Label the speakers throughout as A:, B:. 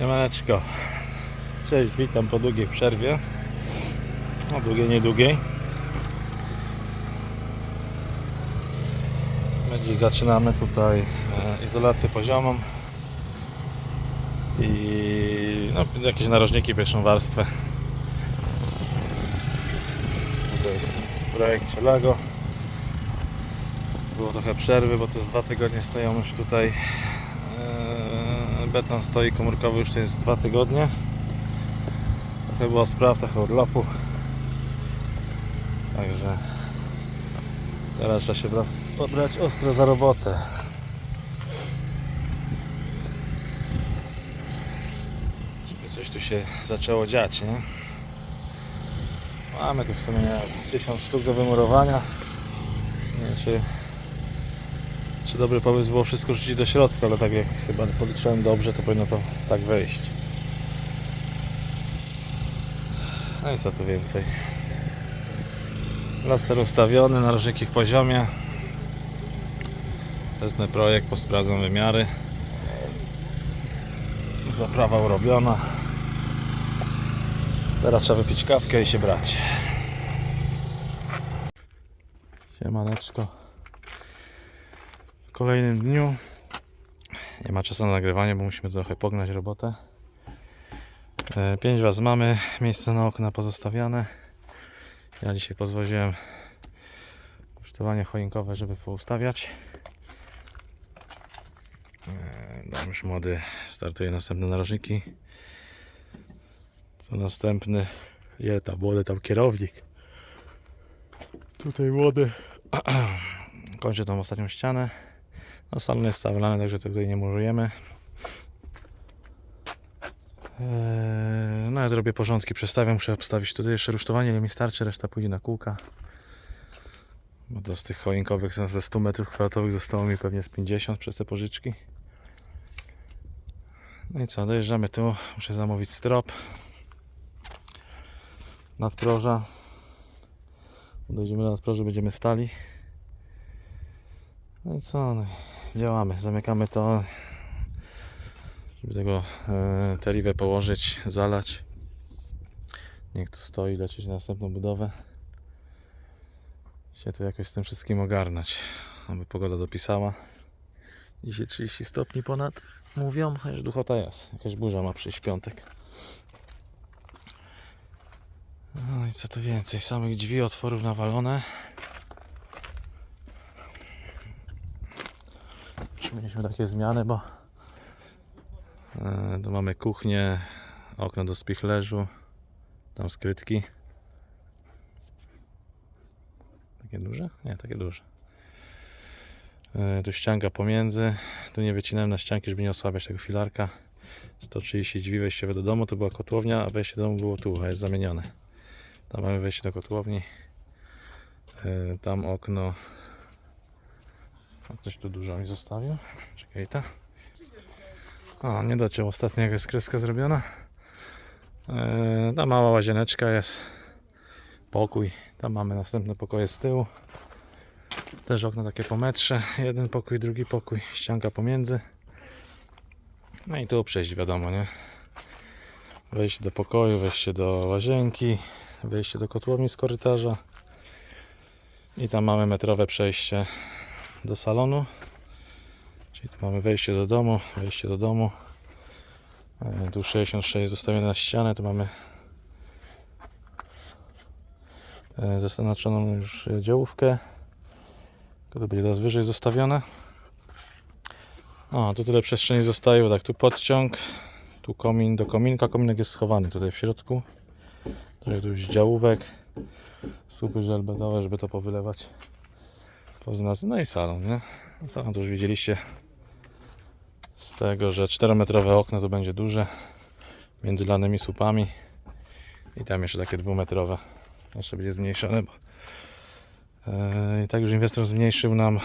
A: Siemaneczko. Cześć, witam po długiej przerwie. No długiej, niedługiej. Dziś zaczynamy tutaj e, izolację poziomą i no, jakieś narożniki pierwszą warstwę. Tutaj w projekcie Lego. Było trochę przerwy, bo to jest dwa tygodnie stoją już tutaj Beton stoi komórkowy już to jest dwa tygodnie. Trochę było spraw, trochę urlopu. Także teraz trzeba się wraz pobrać ostro za robotę. Żeby coś tu się zaczęło dziać, nie? Mamy tu w sumie nie wiem, 1000 sztuk do wymurowania. Nie wiem, czy czy dobry pomysł było wszystko rzucić do środka, ale tak jak chyba policzyłem dobrze, to powinno to tak wejść. No i co tu więcej. Laser ustawiony, narożniki w poziomie. Testny projekt, posprawdzam wymiary. Zaprawa urobiona. Teraz trzeba wypić kawkę i się brać. Siemaneczko kolejnym dniu. Nie ma czasu na nagrywanie, bo musimy trochę pognać robotę. E, Pięć Was mamy, miejsce na okna pozostawiane. Ja dzisiaj pozwoziłem usztowanie choinkowe, żeby poustawiać. E, Dom już młody startuje następne narożniki. Co następny? Je tam młody tam kierownik. Tutaj młody. Kończę tą ostatnią ścianę. No salon jest stawiany, także tutaj nie murujemy. Eee, No ja robię porządki, przestawiam, muszę obstawić tutaj jeszcze rusztowanie, ile mi starczy, reszta pójdzie na kółka. Bo to z tych choinkowych ze 100 metrów kwadratowych zostało mi pewnie z 50 przez te pożyczki. No i co, dojeżdżamy tu, muszę zamówić strop. Nadproża. Dojdziemy do nadproży, będziemy stali. No i co, no, działamy, zamykamy to, żeby tego e, położyć, zalać. Niech to stoi, lecieć na następną budowę. Się tu jakoś z tym wszystkim ogarnąć, aby pogoda dopisała. Dzisiaj 30 stopni ponad, mówią, chociaż duchota jest. Jakaś burza ma przyjść w piątek. No i co tu więcej, samych drzwi, otworów nawalone. Mieliśmy takie zmiany, bo e, tu mamy kuchnię, okno do spichlerzu, tam skrytki. Takie duże? Nie, takie duże. E, Tu ścianka pomiędzy. Tu nie wycinałem na ścianki, żeby nie osłabiać tego filarka. 130 drzwi wejściowe do domu, to była kotłownia, a wejście do domu było tu, a jest zamienione. Tam mamy wejście do kotłowni. E, Tam okno Coś tu dużo mi zostawił. Czekaj ta. O, nie dociął ostatnio jakaś kreska zrobiona. Eee, ta mała łazieneczka jest. Pokój. Tam mamy następne pokoje z tyłu. Też okno takie po metrze. Jeden pokój, drugi pokój. Ścianka pomiędzy. No i tu przejść wiadomo, nie? Wejście do pokoju, wejście do łazienki, wejście do kotłowni z korytarza. I tam mamy metrowe przejście do salonu. Czyli tu mamy wejście do domu, wejście do domu. Tu 66 zostawione na ścianę, tu mamy e, zaznaczoną już działówkę. To będzie teraz wyżej zostawione. O, tu tyle przestrzeni zostaje, bo tak, tu podciąg, tu komin do kominka, kominek jest schowany tutaj w środku. Tutaj tu już działówek, słupy żelbetowe, żeby to powylewać poza nas. No i salon, nie? Salon to już widzieliście z tego, że 4-metrowe okno to będzie duże między lanymi słupami i tam jeszcze takie dwumetrowe jeszcze będzie zmniejszone bo e, i tak już inwestor zmniejszył nam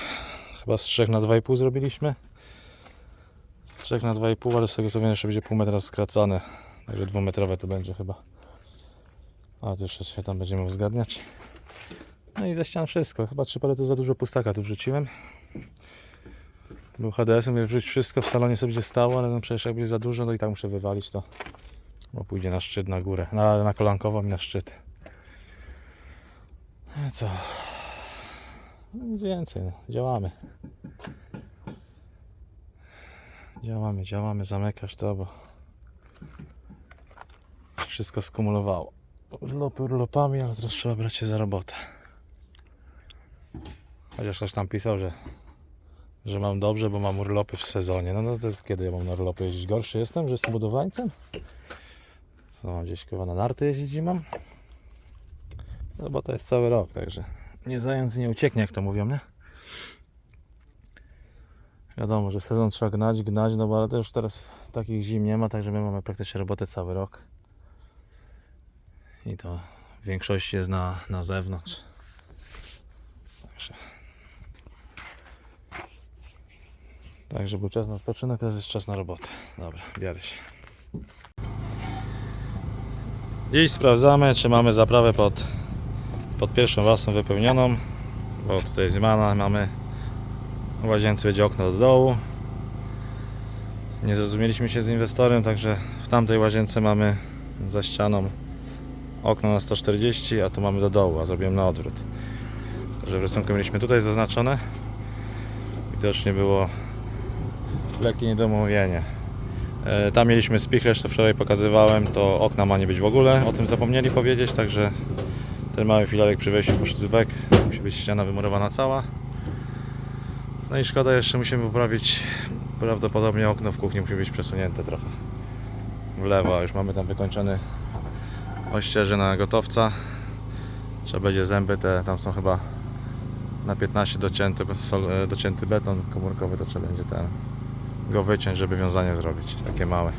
A: chyba z 3 na 2,5 zrobiliśmy z 3 na 2,5 ale z tego co wiem jeszcze będzie pół metra skracane także dwumetrowe to będzie chyba a to jeszcze się tam będziemy uzgadniać no i ze ścian wszystko. Chyba trzy palety za dużo pustaka tu wrzuciłem. Był HDS, mówię wrzuć wszystko, w salonie sobie będzie stało, ale no przecież jak będzie za dużo, to i tak muszę wywalić to. Bo pójdzie na szczyt, na górę, na, na kolankową i na szczyt. No co? No Nic więcej, no. działamy. Działamy, działamy, zamykasz to, bo wszystko skumulowało. Urlopy urlopami, ale teraz trzeba brać się za robotę. Chociaż ktoś tam pisał, że, że mam dobrze, bo mam urlopy w sezonie. No, no to jest, kiedy ja mam na urlopy jeździć? Gorszy jestem, że jestem budowlańcem? Co mam gdzieś chyba na narty jeździć zimą? No bo to jest cały rok, także nie zając nie ucieknie, jak to mówią, nie? Wiadomo, że sezon trzeba gnać, gnać, no bo ale już teraz takich zim nie ma, także my mamy praktycznie robotę cały rok. I to w większości jest na, na zewnątrz. Także był czas na odpoczynek, teraz jest czas na robotę. Dobra, biorę się. Dziś sprawdzamy, czy mamy zaprawę pod, pod pierwszą wasą wypełnioną. Bo tutaj zmiana mamy w łazience będzie okno do dołu. Nie zrozumieliśmy się z inwestorem, także w tamtej łazience mamy za ścianą okno na 140, a tu mamy do dołu, a zrobiłem na odwrót. Także w rysunku mieliśmy tutaj zaznaczone. Widocznie było lekkie niedomówienie. E, Tam mieliśmy spichlerz, co wczoraj pokazywałem, to okna ma nie być w ogóle. O tym zapomnieli powiedzieć, także ten mały filarek przy wejściu poszedł w bek. Musi być ściana wymurowana cała. No i szkoda, jeszcze musimy poprawić prawdopodobnie okno w kuchni musi być przesunięte trochę w lewo. Już mamy tam wykończony ościeże na gotowca. Trzeba będzie zęby te, tam są chyba na 15 docięty, e, docięty beton komórkowy, to trzeba będzie ten go wyciąć, żeby wiązanie zrobić, takie małe.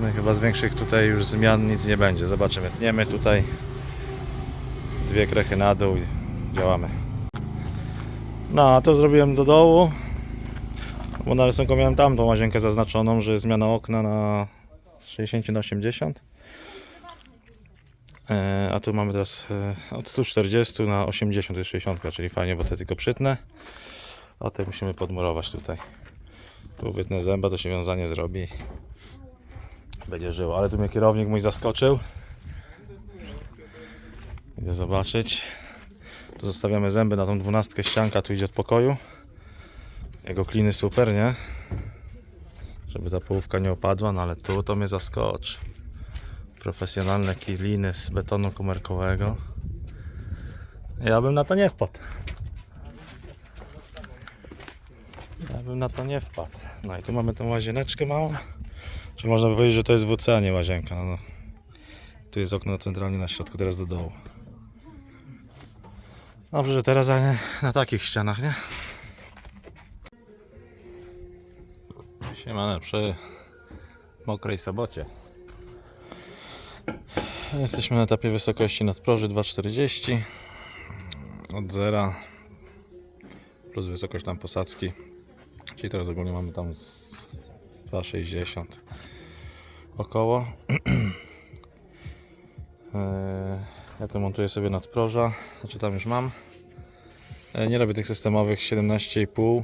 A: No i chyba z większych tutaj już zmian nic nie będzie. Zobaczymy. Tniemy tutaj dwie krechy na dół i działamy. No, a to zrobiłem do dołu, bo na rysunku miałem tamtą łazienkę zaznaczoną, że jest zmiana okna na z 60 na 80. E, A tu mamy teraz e, od 140 na 80 to jest 60, czyli fajnie, bo te tylko przytnę. A te musimy podmurować tutaj. Tu wytnę zęba, to się wiązanie zrobi. Będzie żyło. Ale tu mnie kierownik mój zaskoczył. Idę zobaczyć. Tu zostawiamy zęby na tą dwunastkę ścianka, tu idzie od pokoju. Jego kliny super, nie? Żeby ta połówka nie opadła, no ale tu to mnie zaskoczy. Profesjonalne kliny z betonu komerkowego. Ja bym na to nie wpadł. Ja bym na to nie wpadł. No i tu mamy tą łazieneczkę małą. Czy można by powiedzieć, że to jest WC, a nie łazienka. No, no. Tu jest okno centralnie na środku, teraz do dołu. Dobrze, że teraz a nie na takich ścianach, nie? Siemane przy mokrej sobocie. Jesteśmy na etapie wysokości nadproży 2,40 od zera plus wysokość tam posadzki. Czyli teraz ogólnie mamy tam z z 2,60 około. Eee, Ja to montuję sobie nadproża, znaczy tam już mam. E, Nie robię tych systemowych 17,5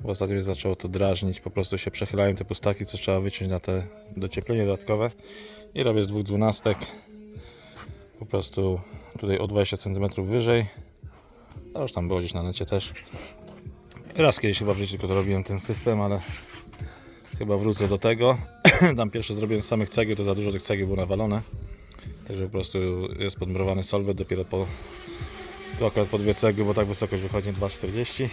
A: bo ostatnio zaczęło to drażnić, po prostu się przechylają te pustaki, co trzeba wyciąć na te docieplenie dodatkowe i robię z dwóch dwunastek po prostu tutaj o 20 cm wyżej to już tam było gdzieś na necie też raz kiedyś chyba w życiu tylko to robiłem ten system, ale chyba wrócę do tego tam pierwsze zrobiłem samych cegieł, to za dużo tych cegieł było nawalone także po prostu jest podmurowany solwet dopiero po tu akurat po dwie cegły, bo tak wysokość wychodzi 2,40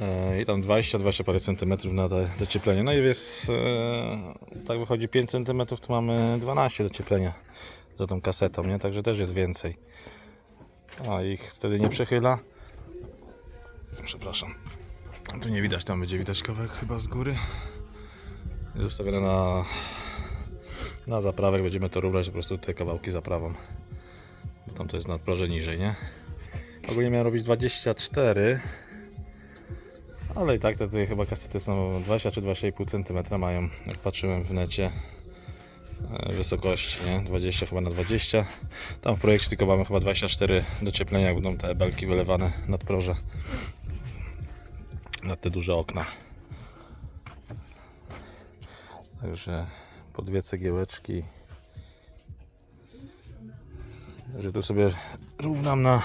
A: E, i tam 20-20 parę centymetrów na docieplenie. No i jest, e, tak wychodzi 5 centymetrów, to mamy 12 docieplenia za tą kasetą, nie? Także też jest więcej. A ich wtedy nie przechyla. Przepraszam. Tu nie widać, tam będzie widać kawałek chyba z góry. Zostawione na, na zaprawek, będziemy to równać po prostu te kawałki zaprawą. Tam to jest nadproże niżej, nie? Ogólnie miałem robić 24 ale i tak te tutaj chyba kasety są 20 czy 2,5 cm mają, jak patrzyłem w necie. e, wysokości, nie? 20 chyba na 20. Tam w projekcie tylko mamy chyba 24 docieplenia, jak będą te belki wylewane nad proże. Nad te duże okna. Także po dwie cegiełeczki. Że tu sobie równam na,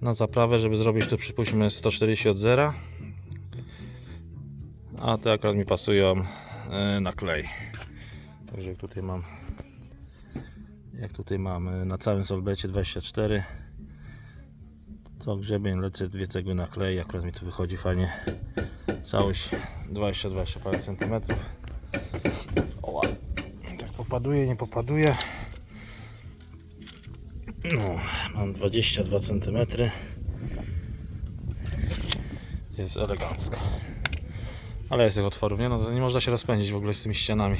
A: na zaprawę, żeby zrobić to przypuśćmy 140 od zera. A te akurat mi pasują e, na klej. Także tutaj mam jak tutaj mamy na całym solbecie 24 to grzebień lecę dwie cegły na klej akurat mi tu wychodzi fajnie. Całość 20-20 parę centymetrów. Oła. tak popaduje, nie popaduje. No, mam 22 centymetry. Jest elegancko. Ale jest tych otworów, nie? No to nie można się rozpędzić w ogóle z tymi ścianami.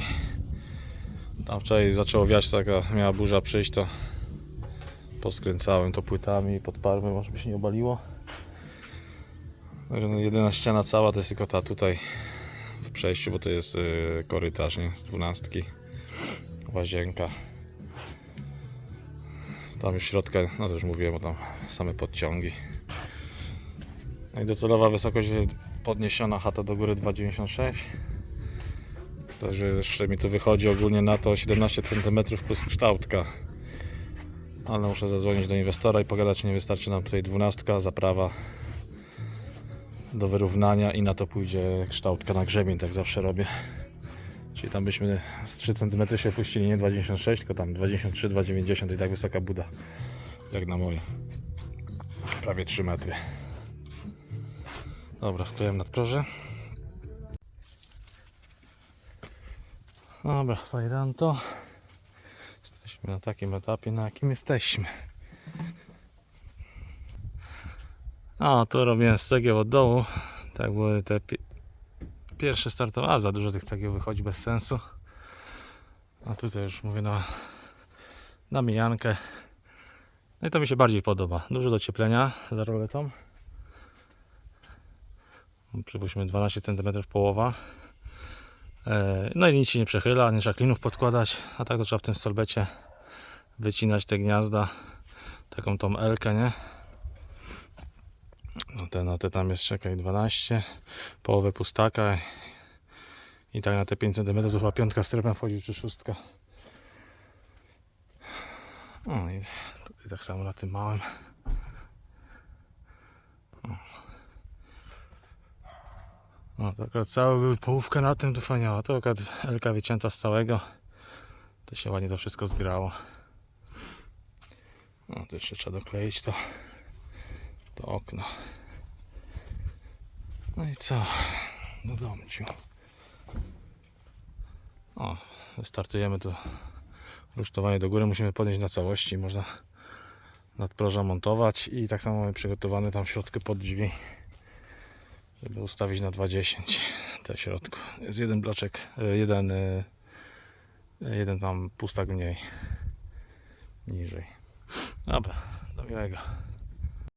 A: Tam wczoraj zaczęło wiać, taka miała burza przyjść, to poskręcałem to płytami, podparłem, może by się nie obaliło. No, jedyna ściana cała to jest tylko ta tutaj w przejściu, bo to jest yy, korytarz, nie? Z dwunastki. Łazienka. Tam już środka, no to już mówiłem, bo tam same podciągi. No i docelowa wysokość podniesiona chata do góry 2,96 Także jeszcze mi tu wychodzi ogólnie na to 17 cm plus kształtka. Ale muszę zadzwonić do inwestora i pogadać, nie wystarczy nam tutaj 12 zaprawa do wyrównania i na to pójdzie kształtka na grzebień, tak zawsze robię. Czyli tam byśmy z 3 cm się puścili, nie 26, tylko tam 23, 2,90 i tak wysoka buda, jak na moje. Prawie 3 metry. Dobra, wklejam nadproże. Dobra, fajranto. Na takim etapie, na jakim jesteśmy. A, tu robiłem z cegieł od dołu. Tak były te pi pierwsze startowe. A, za dużo tych cegieł wychodzi bez sensu. A tutaj już mówię na, na mijankę. No i to mi się bardziej podoba. Dużo docieplenia za roletą. Przypuśćmy 12 cm połowa. E, No i nic się nie przechyla, nie trzeba klinów podkładać, a tak to trzeba w tym solbecie wycinać te gniazda, taką tą elkę, nie? No te, no te tam jest, czekaj, 12, połowę pustaka i tak na te 5 cm to chyba piątka strefem wchodzi, czy szóstka. No i tutaj tak samo na tym małym. No to akurat cała były połówka na tym, to fajnie, a to akurat Elka wycięta z całego. To się ładnie to wszystko zgrało. No to jeszcze trzeba dokleić to, to okno. No i co? Do domciu. O, startujemy tu rusztowanie do góry. Musimy podnieść na całości. Można nadproża montować i tak samo mamy przygotowany tam w środku pod drzwi żeby ustawić na 2.10 te środku. Jest jeden bloczek, e, jeden, e, jeden tam pustak mniej, niżej. Dobra, do miłego.